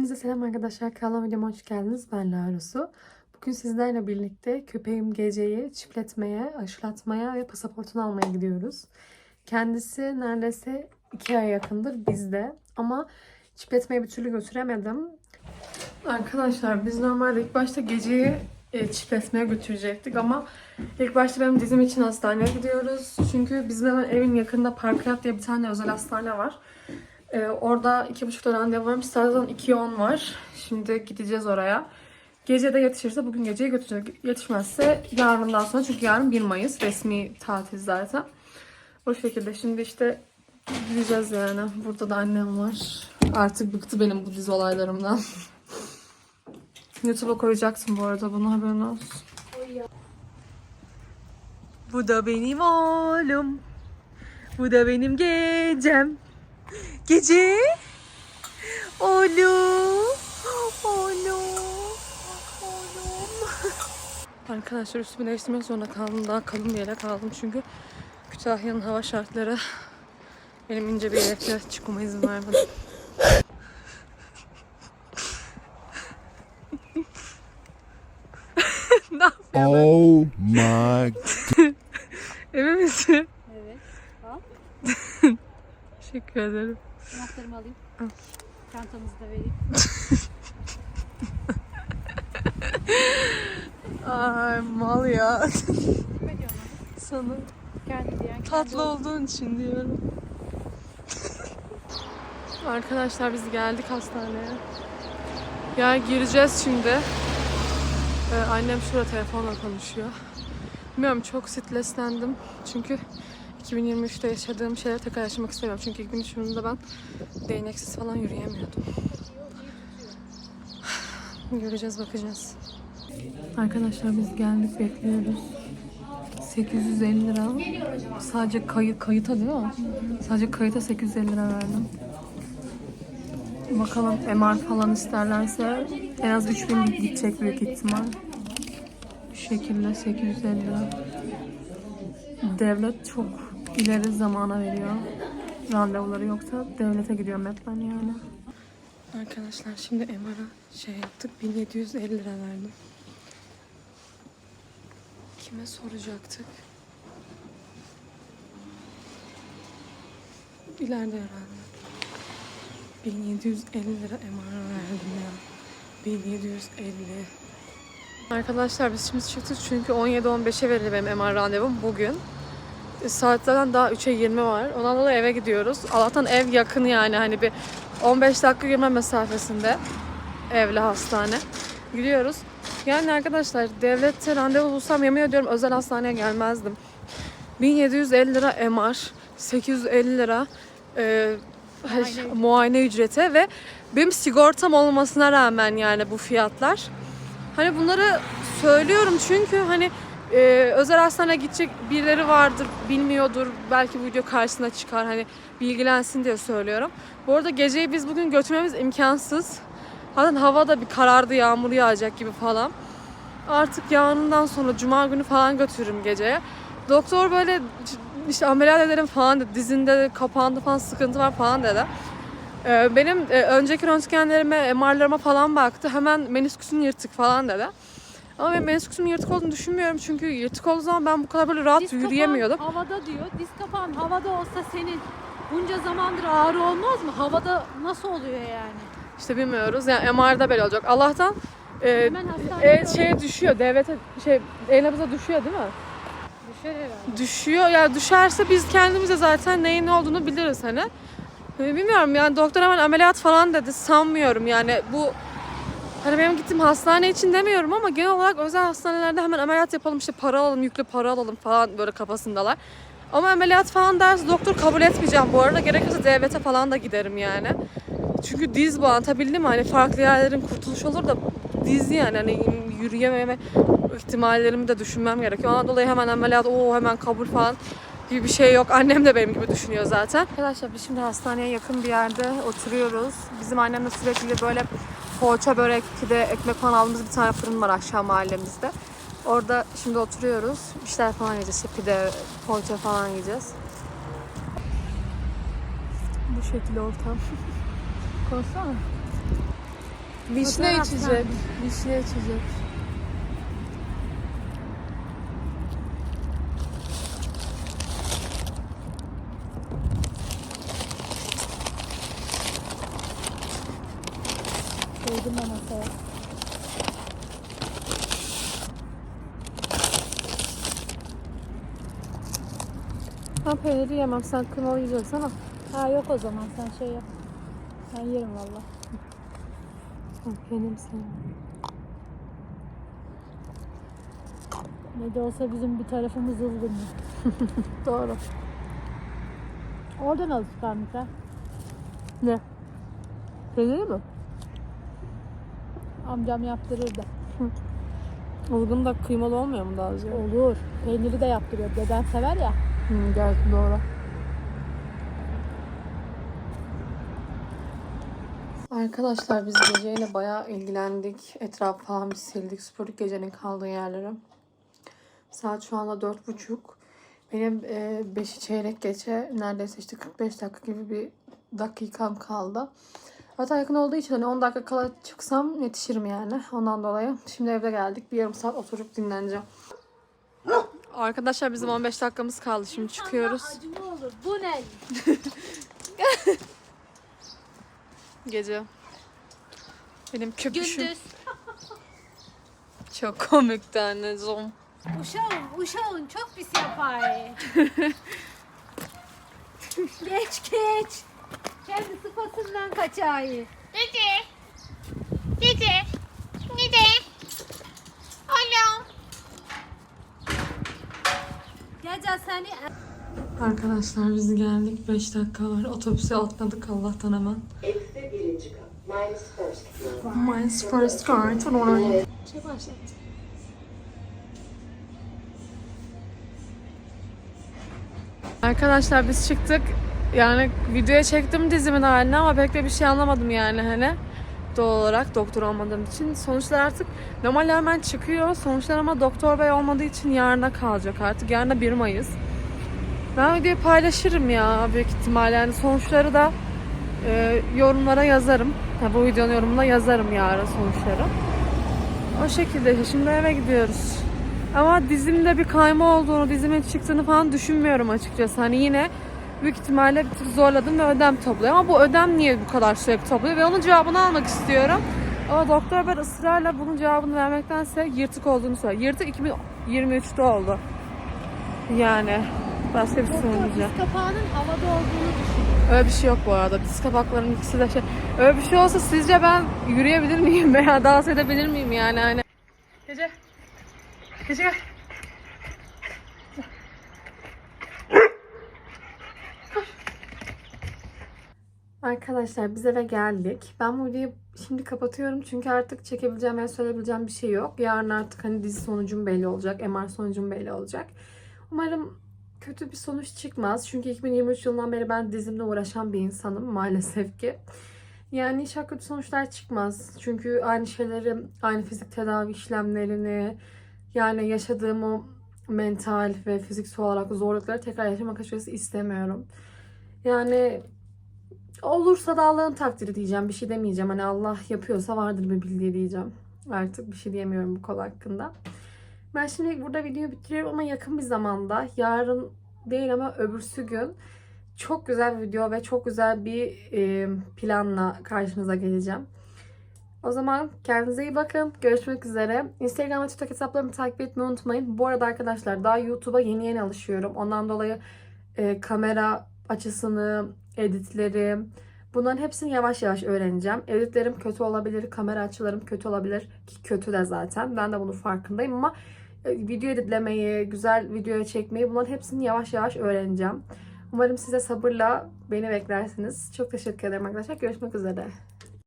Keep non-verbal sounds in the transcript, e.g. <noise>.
Hepinize selam arkadaşlar. Kanalıma videoma hoş geldiniz. Ben Lara Su. Bugün sizlerle birlikte köpeğim Gece'yi çipletmeye, aşılatmaya ve pasaportunu almaya gidiyoruz. Kendisi neredeyse iki ay yakındır bizde. Ama çipletmeye bir türlü götüremedim. Arkadaşlar biz normalde ilk başta Gece'yi e, çipletmeye götürecektik ama ilk başta benim dizim için hastaneye gidiyoruz. Çünkü bizim hemen evin yakında Parkhayat diye bir tane özel hastane var. Ee, orada iki buçukta randevu varmış. Zaten 2'ye 10 var. Şimdi gideceğiz oraya. Gece de yetişirse bugün geceye götürecek. Yetişmezse yarından sonra çünkü yarın 1 Mayıs resmi tatil zaten. O şekilde şimdi işte gideceğiz yani. Burada da annem var. Artık bıktı benim bu dizi olaylarımdan. <laughs> YouTube'a koyacaktım bu arada bunu haberin olsun. Bu da benim oğlum. Bu da benim gecem. Gece. Oğlum. Oğlum. Oğlum. Arkadaşlar üstümü değiştirmek zorunda kaldım. Daha kalın bir yere kaldım çünkü Kütahya'nın hava şartları benim ince bir yelekle çıkmama izin vermedi. <laughs> ne? Oh my Emin misin? Evet. <laughs> Teşekkür ederim. Anahtarımı alayım. Al. Çantamızı da vereyim. <laughs> Ay mal ya. Kime diyorum Sana? Kendi diyen kendi tatlı olsun. olduğun için diyorum. Arkadaşlar biz geldik hastaneye. Ya gireceğiz şimdi. Ee, annem şurada telefonla konuşuyor. Bilmiyorum çok streslendim. Çünkü 2023'te yaşadığım şeyleri tekrar yaşamak istemiyorum. Çünkü 2023'ünde ben değneksiz falan yürüyemiyordum. Göreceğiz bakacağız. Arkadaşlar biz geldik bekliyoruz. 850 lira. Sadece kayıt kayıta değil mi? Sadece kayıta 850 lira verdim. Bakalım MR falan isterlerse en az 3000 gidecek büyük ihtimal. Bu şekilde 850 lira. Devlet çok ileri zamana veriyor. Randevuları yoksa devlete gidiyorum hep ben yani. Arkadaşlar şimdi MR'a şey yaptık 1750 lira verdim. Kime soracaktık? İleride herhalde. 1750 lira MR verdim ya. 1750. Arkadaşlar biz şimdi çıktık çünkü 17-15'e verildi benim MR randevum bugün. Saatlerden daha 3'e 20 var. Ondan dolayı eve gidiyoruz. Allah'tan ev yakın yani hani bir 15 dakika yürüme mesafesinde evle hastane. Gidiyoruz. Yani arkadaşlar devlette randevu bulsam yemin ediyorum özel hastaneye gelmezdim. 1750 lira MR, 850 lira e, Muayene muayene ücreti ve benim sigortam olmasına rağmen yani bu fiyatlar. Hani bunları söylüyorum çünkü hani e, özel hastaneye gidecek birileri vardır, bilmiyordur. Belki bu video karşısına çıkar hani bilgilensin diye söylüyorum. Bu arada geceyi biz bugün götürmemiz imkansız. Zaten hava da bir karardı, yağmur yağacak gibi falan. Artık yarından sonra cuma günü falan götürürüm geceye. Doktor böyle işte ameliyat ederim falan dedi. Dizinde de kapandı falan sıkıntı var falan dedi. Ee, benim e, önceki röntgenlerime, MR'larıma falan baktı. Hemen menisküsün yırtık falan dedi. Ama ben menisküsün yırtık olduğunu düşünmüyorum. Çünkü yırtık olduğu zaman ben bu kadar böyle rahat Diz yürüyemiyordum. havada diyor. Diz kapağın havada olsa senin bunca zamandır ağrı olmaz mı? Havada nasıl oluyor yani? İşte bilmiyoruz. Yani MR'da böyle olacak. Allah'tan e, e, şeye düşüyor. Devlete şey e-nabıza düşüyor değil mi? düşer herhalde. düşüyor. Ya düşerse biz kendimize zaten neyin ne olduğunu biliriz hani. Ee, Bilmiyorum yani doktor hemen ameliyat falan dedi. Sanmıyorum yani bu hani benim gittiğim hastane için demiyorum ama genel olarak özel hastanelerde hemen ameliyat yapalım işte para alalım yüklü para alalım falan böyle kafasındalar. Ama ameliyat falan derse doktor kabul etmeyeceğim bu arada. Gerekirse devlete falan da giderim yani. Çünkü diz bu anlatabildim mi? Hani farklı yerlerin kurtuluş olur da diz yani hani yürüyememe ihtimallerimi de düşünmem gerekiyor. Ondan dolayı hemen ameliyat, o hemen kabul falan gibi bir şey yok. Annem de benim gibi düşünüyor zaten. Arkadaşlar biz şimdi hastaneye yakın bir yerde oturuyoruz. Bizim annemle sürekli böyle poğaça börek, pide, ekmek falan aldığımız bir tane fırın var aşağı mahallemizde. Orada şimdi oturuyoruz. Bir şeyler falan yiyeceğiz. İşte pide, poğaça falan yiyeceğiz. Bu şekilde ortam. Konuşsana. Vişne içecek. Vişne içecek. Ben peyniri yemem. Sen kıymalı yiyeceksin ama. Ha yok o zaman sen şey yap. Ben yerim valla. Ben peynir sevmem. Ne de olsa bizim bir tarafımız ılgın. <laughs> Doğru. Oradan al çıkarmışlar. Ne? Peyniri mi? Amcam yaptırır da. Olgun da kıymalı olmuyor mu daha ziyade? Olur. Peyniri de yaptırıyor. Deden sever ya. Hı, gerçi doğru. Arkadaşlar biz geceyle bayağı ilgilendik. Etraf falan bir sildik, süpürdük gecenin kaldığı yerleri. Saat şu anda dört buçuk. Benim e, beşi çeyrek geçe neredeyse işte 45 dakika gibi bir dakikam kaldı. Hatta yakın olduğu için hani 10 dakika kala çıksam yetişirim yani. Ondan dolayı. Şimdi evde geldik. Bir yarım saat oturup dinleneceğim. Arkadaşlar bizim 15 dakikamız kaldı. Şimdi çıkıyoruz. Acılı olur. Bu ne? <laughs> Gece. Benim köpüşüm. Gündüz. <laughs> Çok komikti anneciğim. Uşağım, uşağım çok pis yapar. <laughs> geç geç. Kendi sıfasından kaçar. Dede. Dede. Dede. Arkadaşlar biz geldik. 5 dakika var. Otobüse atladık Allah'tan hemen. Eksi birinci kat. Minus first floor. Mine's first car. Şey başlattı. Arkadaşlar biz çıktık. Yani videoya çektim dizimin halini ama pek de bir şey anlamadım yani hani. Doğal olarak doktor olmadığım için. Sonuçlar artık normalde hemen çıkıyor. Sonuçlar ama doktor bey olmadığı için yarına kalacak artık. Yarın da 1 Mayıs. Ben videoyu paylaşırım ya büyük ihtimalle. Yani sonuçları da e, yorumlara yazarım. Ha, bu videonun yorumuna yazarım yarın sonuçları. O şekilde. Şimdi eve gidiyoruz. Ama dizimde bir kayma olduğunu, dizimin çıktığını falan düşünmüyorum açıkçası. Hani yine büyük ihtimalle bir tık zorladım ve ödem topluyor. Ama bu ödem niye bu kadar sürekli topluyor? Ve onun cevabını almak istiyorum. Ama doktor ben ısrarla bunun cevabını vermektense yırtık olduğunu söylüyor. Yırtık 2023'te oldu. Yani başka bir şey diz kapağının havada olduğunu düşün. Öyle bir şey yok bu arada. Diz kapaklarının ikisi de şey. Öyle bir şey olsa sizce ben yürüyebilir miyim veya dans edebilir miyim yani hani? Gece. Gece gel. Arkadaşlar biz eve geldik. Ben bu videoyu şimdi kapatıyorum çünkü artık çekebileceğim ve söyleyebileceğim bir şey yok. Yarın artık hani dizi sonucum belli olacak. MR sonucum belli olacak. Umarım kötü bir sonuç çıkmaz. Çünkü 2023 yılından beri ben dizimle uğraşan bir insanım maalesef ki. Yani inşallah kötü sonuçlar çıkmaz. Çünkü aynı şeyleri, aynı fizik tedavi işlemlerini, yani yaşadığım o mental ve fiziksel olarak zorlukları tekrar yaşamak açıkçası istemiyorum. Yani olursa da Allah'ın takdiri diyeceğim. Bir şey demeyeceğim. Hani Allah yapıyorsa vardır bir bildiği diyeceğim. Artık bir şey diyemiyorum bu konu hakkında. Ben şimdi burada videoyu bitiriyorum ama yakın bir zamanda yarın değil ama öbürsü gün çok güzel bir video ve çok güzel bir e, planla karşınıza geleceğim. O zaman kendinize iyi bakın. Görüşmek üzere. Instagram ve TikTok hesaplarımı takip etmeyi unutmayın. Bu arada arkadaşlar daha YouTube'a yeni yeni alışıyorum. Ondan dolayı e, kamera açısını, editleri bunların hepsini yavaş yavaş öğreneceğim. Editlerim kötü olabilir, kamera açılarım kötü olabilir ki kötü de zaten. Ben de bunun farkındayım ama e, video editlemeyi, güzel video çekmeyi bunların hepsini yavaş yavaş öğreneceğim. Umarım size sabırla beni beklersiniz. Çok teşekkür ederim arkadaşlar. Görüşmek üzere.